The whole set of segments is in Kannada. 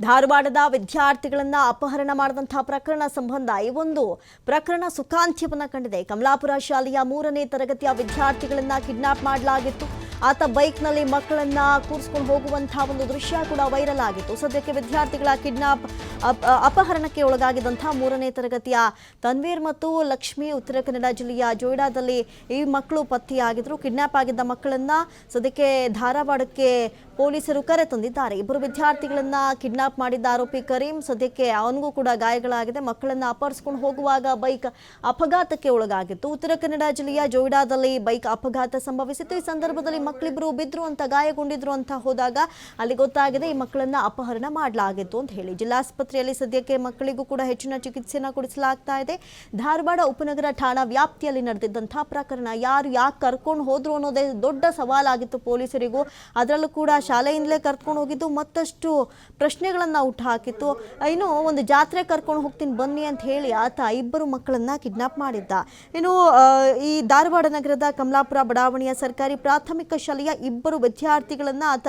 ಧಾರವಾಡದ ವಿದ್ಯಾರ್ಥಿಗಳನ್ನ ಅಪಹರಣ ಮಾಡಿದಂತಹ ಪ್ರಕರಣ ಸಂಬಂಧ ಈ ಒಂದು ಪ್ರಕರಣ ಸುಖಾಂತ್ಯವನ್ನ ಕಂಡಿದೆ. ಕಮಲಾಪುರ ಶಾಲೆಯ ಮೂರನೇ ತರಗತಿಯ ವಿದ್ಯಾರ್ಥಿಗಳನ್ನ ಕಿಡ್ನಾಪ್ ಮಾಡಲಾಗಿತ್ತು. ಆತ ಬೈಕ್ನಲ್ಲಿ ಮಕ್ಕಳನ್ನ ಕೂರಿಸ್ಕೊಂಡು ಹೋಗುವಂತಹ ಒಂದು ದೃಶ್ಯ ಕೂಡ ವೈರಲ್ ಆಗಿತ್ತು. ಸದ್ಯಕ್ಕೆ ವಿದ್ಯಾರ್ಥಿಗಳ ಕಿಡ್ನಾಪ್, ಅಪ್- ಅಪಹರಣಕ್ಕೆ ಒಳಗಾಗಿದ್ದಂತಹ ಮೂರನೇ ತರಗತಿಯ ತನ್ವೀರ್ ಮತ್ತು ಲಕ್ಷ್ಮಿ ಉತ್ತರ ಕನ್ನಡ ಜಿಲ್ಲೆಯ ಜೋಯ್ಡಾದಲ್ಲಿ ಈ ಮಕ್ಕಳು ಪತ್ತೆಯಾಗಿದ್ರು. ಕಿಡ್ನಾಪ್ ಆಗಿದ್ದ ಮಕ್ಕಳನ್ನ ಸದ್ಯಕ್ಕೆ ಧಾರವಾಡಕ್ಕೆ ಪೊಲೀಸರು ಕರೆ ತಂದಿದ್ದಾರೆ. ಇಬ್ಬರು ವಿದ್ಯಾರ್ಥಿಗಳನ್ನ ಕಿಡ್ನಾಪ್ ಮಾಡಿದ್ದ ಆರೋಪಿ ಕರೀಂ ಸದ್ಯಕ್ಕೆ ಅವನಿಗೂ ಕೂಡ ಗಾಯಗಳಾಗಿದೆ. ಮಕ್ಕಳನ್ನ ಅಪಹರಿಸಿಕೊಂಡು ಹೋಗುವಾಗ ಬೈಕ್ ಅಪಘಾತಕ್ಕೆ ಒಳಗಾಗಿತ್ತು. ಉತ್ತರ ಕನ್ನಡ ಜಿಲ್ಲೆಯ ಜೋಯಿಡಾದಲ್ಲಿ ಬೈಕ್ ಅಪಘಾತ ಸಂಭವಿಸಿತ್ತು. ಈ ಸಂದರ್ಭದಲ್ಲಿ ಮಕ್ಕಳಿಬ್ಬರು ಬಿದ್ರು ಅಂತ ಗಾಯಗೊಂಡಿದ್ರು ಅಂತ ಹೋದಾಗ ಅಲ್ಲಿ ಗೊತ್ತಾಗಿದೆ, ಈ ಮಕ್ಕಳನ್ನ ಅಪಹರಣ ಮಾಡಲಾಗಿತ್ತು ಅಂತ ಹೇಳಿ. ಜಿಲ್ಲಾಸ್ಪತ್ರೆಯಲ್ಲಿ ಸದ್ಯಕ್ಕೆ ಮಕ್ಕಳಿಗೂ ಕೂಡ ಹೆಚ್ಚಿನ ಚಿಕಿತ್ಸೆಯನ್ನು ಕೊಡಿಸಲಾಗ್ತಾ ಇದೆ. ಧಾರವಾಡ ಉಪನಗರ ಠಾಣಾ ವ್ಯಾಪ್ತಿಯಲ್ಲಿ ನಡೆದಿದ್ದಂತಹ ಪ್ರಕರಣ ಯಾರು ಯಾಕೆ ಕರ್ಕೊಂಡು ಹೋದ್ರು ಅನ್ನೋದೇ ದೊಡ್ಡ ಸವಾಲಾಗಿತ್ತು ಪೊಲೀಸರಿಗೂ. ಅದರಲ್ಲೂ ಕೂಡ ಶಾಲೆಯಿಂದಲೇ ಕರ್ಕೊಂಡು ಹೋಗಿದ್ದು, ಮತ್ತಷ್ಟು ಪ್ರಶ್ನೆಗಳನ್ನು ಹುಟ್ಟು ಹಾಕಿತ್ತು. ಇನ್ನು ಒಂದು ಜಾತ್ರೆ ಕರ್ಕೊಂಡು ಹೋಗ್ತೀನಿ, ಬನ್ನಿ ಅಂತ ಹೇಳಿ ಆತ ಇಬ್ಬರು ಮಕ್ಕಳನ್ನ ಕಿಡ್ನಾಪ್ ಮಾಡಿದ್ದ. ಇನ್ನು ಈ ಧಾರವಾಡ ನಗರದ ಕಮಲಾಪುರ ಬಡಾವಣೆಯ ಸರ್ಕಾರಿ ಪ್ರಾಥಮಿಕ ಶಾಲೆಯ ಇಬ್ಬರು ವಿದ್ಯಾರ್ಥಿಗಳನ್ನು ಆತ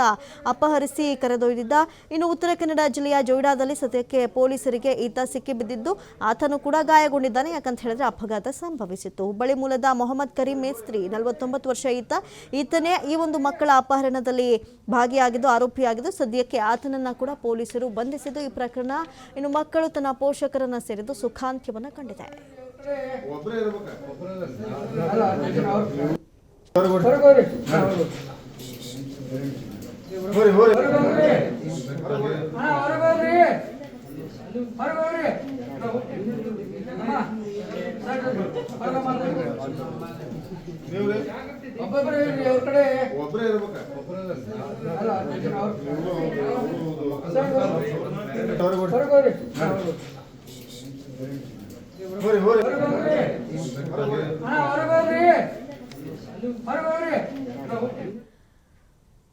ಅಪಹರಿಸಿ ಕರೆದೊಯ್ದಿದ್ದ. ಇನ್ನು ಉತ್ತರ ಕನ್ನಡ ಜಿಲ್ಲೆಯ ಜೋಯ್ಡಾದಲ್ಲಿ ಸದ್ಯಕ್ಕೆ ಪೊಲೀಸರಿಗೆ ಈತ ಸಿಕ್ಕಿಬಿದ್ದಿದ್ದು, ಆತನು ಕೂಡ ಗಾಯಗೊಂಡಿದ್ದಾನೆ, ಯಾಕಂತ ಹೇಳಿದ್ರೆ ಅಪಘಾತ ಸಂಭವಿಸಿತ್ತು. ಹುಬ್ಬಳ್ಳಿ ಮೂಲದ ಮೊಹಮ್ಮದ್ ಕರೀಂ ಮೇಸ್ತ್ರಿ, ನಲವತ್ತೊಂಬತ್ತು ವರ್ಷ ಈತ. ಈತನೇ ಈ ಒಂದು ಮಕ್ಕಳ ಅಪಹರಣದಲ್ಲಿ ಭಾಗಿಯಾಗಿದ್ದು, ಆರೋಪಿಯಾಗಿದ್ದು ಸದ್ಯಕ್ಕೆ ಆತನನ್ನ ಕೂಡ ಪೊಲೀಸರು ಬಂಧಿಸಿದ್ದು, ಈ ಪ್ರಕರಣ ಇನ್ನು ಮಕ್ಕಳು ತನ್ನ ಪೋಷಕರನ್ನ ಸೇರಿದ್ದು ಸುಖಾಂತ್ಯವನ್ನ ಕಂಡಿದೆ. ಒಬ್ಬೊಬ್ಬರೇ ಇರ್ರಿ ಅವ್ರ ಕಡೆ. ಒಬ್ಬರೇ ಇರ್ಬೇಕ? ಅವ್ರು ಹೊರಗೋರಿ ಹೊರಗೋರಿ